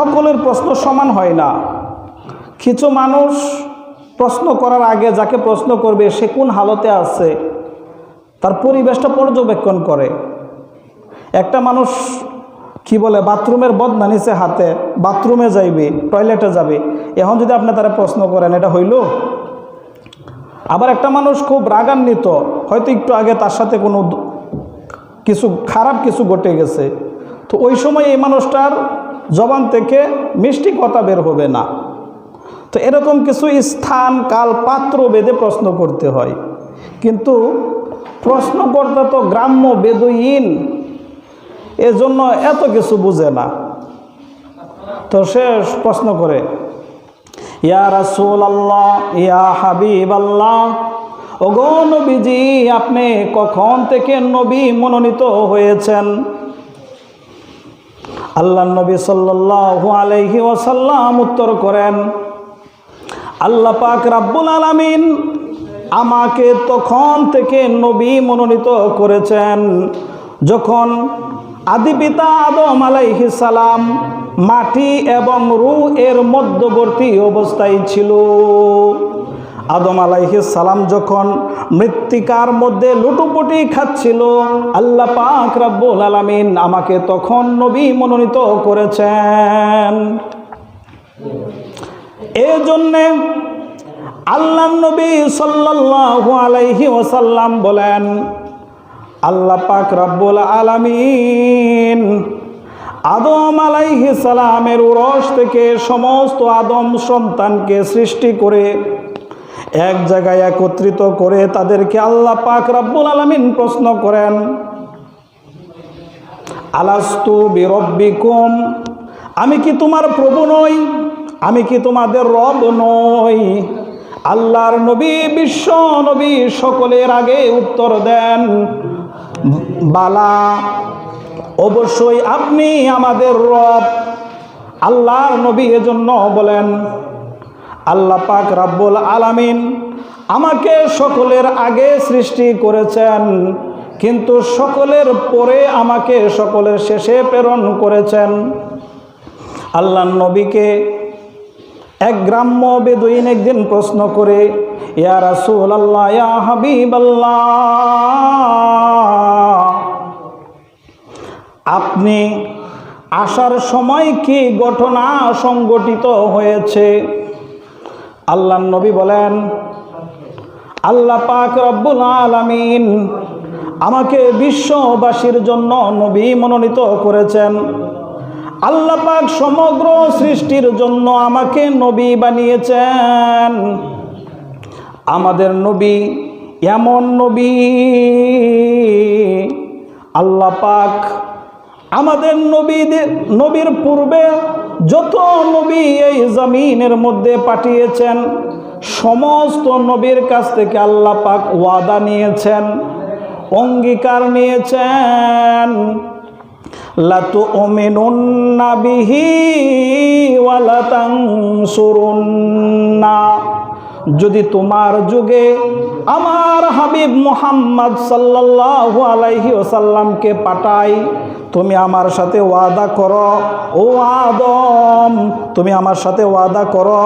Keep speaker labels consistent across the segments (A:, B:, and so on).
A: সকলের প্রশ্ন সমান হয় না। কিছু মানুষ প্রশ্ন করার আগে যাকে প্রশ্ন করবে, সে কোন হালতে আছে? তার পরিবেশটা পর্যবেক্ষণ করে। একটা মানুষ কি বলে, বাথরুমের বদনা নিচে হাতে, বাথরুমে যাইবে, টয়লেটে যাবে। এখন যদি আপনি তারা প্রশ্ন করেন, এটা হইল? আবার একটা মানুষ খুব রাগান্বিত, হয়তো একটু আগে তার সাথে কোনো কিছু, খারাপ কিছু ঘটে গেছে। তো ওই সময় এই মানুষটার জবান থেকে মিষ্টি কথা বের হবে না। তো এরকম কিছু স্থান কাল পাত্র বেদে প্রশ্ন করতে হয়। কিন্তু প্রশ্ন করতে তো গ্রাম্য বেদুইন এজন্য এত কিছু বুঝে না। তো সে প্রশ্ন করে, ইয়া রাসূল আল্লাহ ইয়া হাবিব আল্লাহ ওগো নবীজি, আপনি কখন থেকে নবী মনোনীত হয়েছেন? আল্লাহ নবী সাল্লাল্লাহু আলাইহি ওয়াসাল্লাম উত্তর করেন, আল্লাহ পাক রাব্বুল আলামিন আমাকে তখন থেকে নবী মনোনীত করেছেন। যখন আদি পিতা আদম আলাইহি সালাম মাটি এবং রু এর মধ্যবর্তী অবস্থায় ছিল আদম আলাইহিস সালাম যখন মৃত্তিকার মধ্যে লুটুপুটি খাচ্ছিল, আল্লাহ পাক রাব্বুল আলামিন আমাকে তখন নবী মনোনীত করেছেন। এই জন্যে আল্লাহ নবী সাল্লাল্লাহু আলাইহি ওসাল্লাম বলেন, আল্লাহ পাক রাব্বুল আলামিন আদম আলাইহি সালামের উরস থেকে সমস্ত আদম সন্তানকে সৃষ্টি করে এক জায়গায় একত্রিত করে তাদেরকে আল্লাহ পাক রব্বুল আলামিন প্রশ্ন করেন, আলাস্তু বিরব্বিকুম? আমি কি তোমার প্রভু নই? আমি কি তোমাদের রব নই? আল্লাহর নবী বিশ্ব নবী সকলের আগে উত্তর দেন, বালা, অবশ্যই আপনি আমাদের রব। আল্লাহর নবী এজন্য বলেন আল্লাহ পাক রাব্বুল আলামিন আমাকে সকলের আগে সৃষ্টি করেছেন, কিন্তু সকলের পরে আমাকে সকলের শেষে প্রেরণ করেছেন। আল্লাহ নবীকে এক গ্রাম্য বেদুইন একদিন প্রশ্ন করে, ইয়া রাসূল আল্লাহ ইয়া হাবিব আপনি আসার সময় কি ঘটনা সংগঠিত হয়েছে? আল্লাহ নবী বলেন, আল্লাহ পাক রব্বুল আলামিন আমাকে বিশ্ববাসীর জন্য নবী মনোনীত করেছেন। আল্লাহ পাক সমগ্র সৃষ্টির জন্য আমাকে নবী বানিয়েছেন। আমাদের নবী এমন নবী। আল্লাহ পাক আমাদের নবীদের, নবীর পূর্বে যত নবী এই জমিনের মধ্যে পাঠিয়েছেন, সমস্ত নবীর কাছ থেকে আল্লাহ পাক ওয়াদা নিয়েছেন, অঙ্গীকার নিয়েছেন। লাতু সুরুন্না যদি তোমার যুগে আমার হাবিব মুহাম্মদ সাল্লাল্লাহু আলাইহি ওসাল্লামকে পাঠাই তুমি আমার সাথে ওয়াদা করো। ও আদম, তুমি আমার সাথে ওয়াদা করো।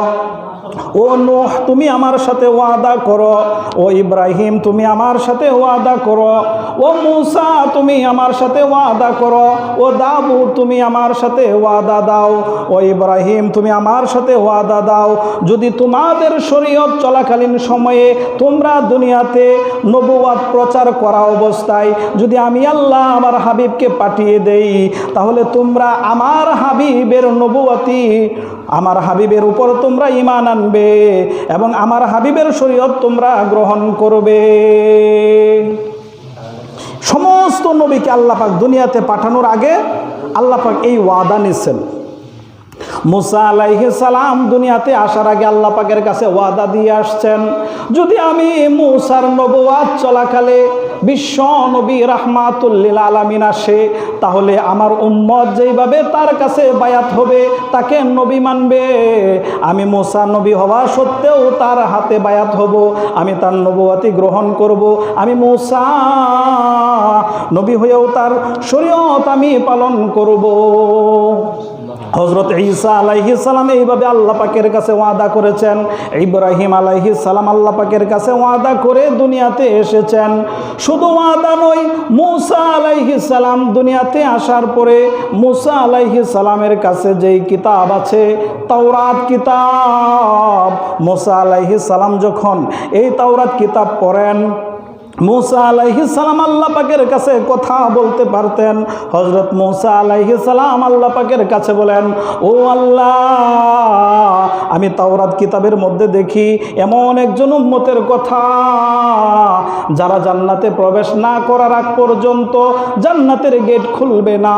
A: ও নোহ, তুমি আমার সাথে ওয়াদা করো। ও ইব্রাহিম, তুমি আমার সাথে ওয়াদা করো। ও মুসা, তুমি আমার সাথে ওয়াদা করো। ও দাবু তুমি আমার সাথে ওয়াদা দাও। ও ইব্রাহিম, তুমি আমার সাথে ওয়াদা দাও। যদি তোমাদের শরীয়ত চলাকালীন সময়ে তোমরা দুনিয়াতে নবুয়াদ প্রচার করা অবস্থায় যদি আমি আল্লাহ আমার হাবিবকে পাঠিয়ে দেই, তাহলে তোমরা আমার হাবিবের নবুয়াতি আমার হাবিবের উপর তোমরা ইমান আনবে এবং আমার হাবিবের শরীয়ত তোমরা গ্রহণ করবে। সমস্ত নবীকে আল্লাপাক দুনিয়াতে পাঠানোর আগে আল্লাপাক এই ওয়াদা নিচ্ছেন মুসা আলাইহি সালাম দুনিয়াতে আসার আগে আল্লাহ পাকের কাছে ওয়াদা দিয়ে আসছেন, যদি আমি মুসার নবওয়াদ চলাকালে বিশ্ব নবী রাহমাতুল্লিল আলামিন আসে, তাহলে আমার উম্মত যেইভাবে তার কাছে বায়াত হবে, তাকে নবী মানবে। আমি মুসা নবী হওয়া সত্ত্বেও তার হাতে বায়াত হব, আমি তার নবুয়াতি গ্রহণ করব। আমি মুসা নবী হয়েও তার শরীয়ত আমি পালন করব। হজরত ঈসা আলাইহি সালাম এইভাবে আল্লাহ পাকের কাছে ওয়াদা করেছেন। ইব্রাহিম আলাইহি সালাম আল্লাহ পাকের কাছে ওয়াদা করে দুনিয়াতে এসেছেন। শুধু ওয়াদা নয়, মুসা আলাইহি সালাম দুনিয়াতে আসার পরে মুসা আলাইহি সালামের কাছে যেই কিতাব আছে, তাওরাত কিতাব, মুসা আলাইহি সালাম যখন এই তাওরাত কিতাব পড়েন মুসা আলাইহিস সালাম আল্লাহ পাকের কাছে কথা বলতে পারতেন। হজরত মুসা আলাইহি সালাম আল্লাহ পাকের কাছে বলেন, ও আল্লাহ, আমি তাওরাত কিতাবের মধ্যে দেখি এমন একজন উম্মতের কথা। যারা জান্নাতে প্রবেশ না করার আগ পর্যন্ত জান্নাতের গেট খুলবে না।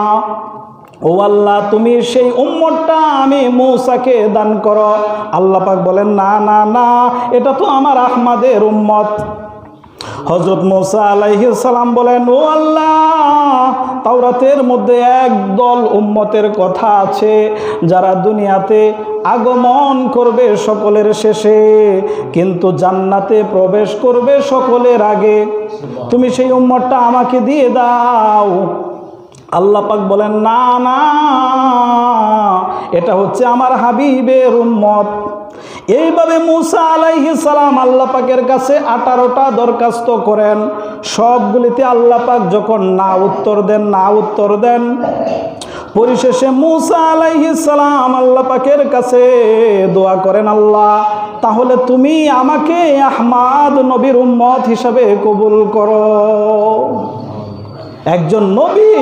A: ও আল্লাহ, তুমি সেই উম্মতটা আমি মৌসাকে দান করো। আল্লাহ পাক বলেন, না না না, এটা তো আমার আহমাদের উম্মত। হজরত মোসা আলাইহি সালাম বলেন, ও আল্লাহ, তাওরাতের মধ্যে একদল উম্মতের কথা আছে, যারা দুনিয়াতে আগমন করবে সকলের শেষে, কিন্তু জান্নাতে প্রবেশ করবে সকলের আগে। তুমি সেই উম্মতটা আমাকে দিয়ে দাও। আল্লাহ পাক বলেন, না না, এটা হচ্ছে আমার হাবিবের উম্মত। এইভাবে মুসা আলাইহি সালাম আল্লাহ পাকের কাছে আঠারোটা দরখাস্ত করেন। সবগুলিতে আল্লাহ পাক যখন না উত্তর দেন, না উত্তর দেন, পরিশেষে মুসা আলাইহি সালাম আল্লাহ পাকের কাছে দোয়া করেন, আল্লাহ, তাহলে তুমি আমাকে আহমাদ নবীর উম্মত হিসাবে কবুল করো। একজন নবী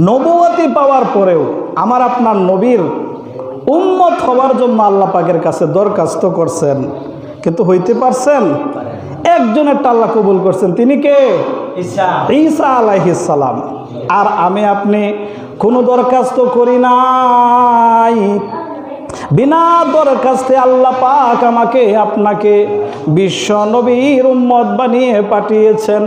A: নবুয়তি পাওয়ার পরেও আমার আপনার নবীর উম্মত হওয়ার জন্য আল্লাহ পাকের কাছে দরখাস্ত করছেন। কিন্তু হইতে পারছেন? একজনের টাল্লা কবুল করছেন। তিনি কে? ঈসা আলাইহিস সালাম। আর আমি আপনি কোনো দরখাস্ত করি নাই। বিনা দরখাস্তে আল্লাহ পাক আমাকে আপনাকে বিশ্ব নবীর উম্মত বানিয়ে পাঠিয়েছেন।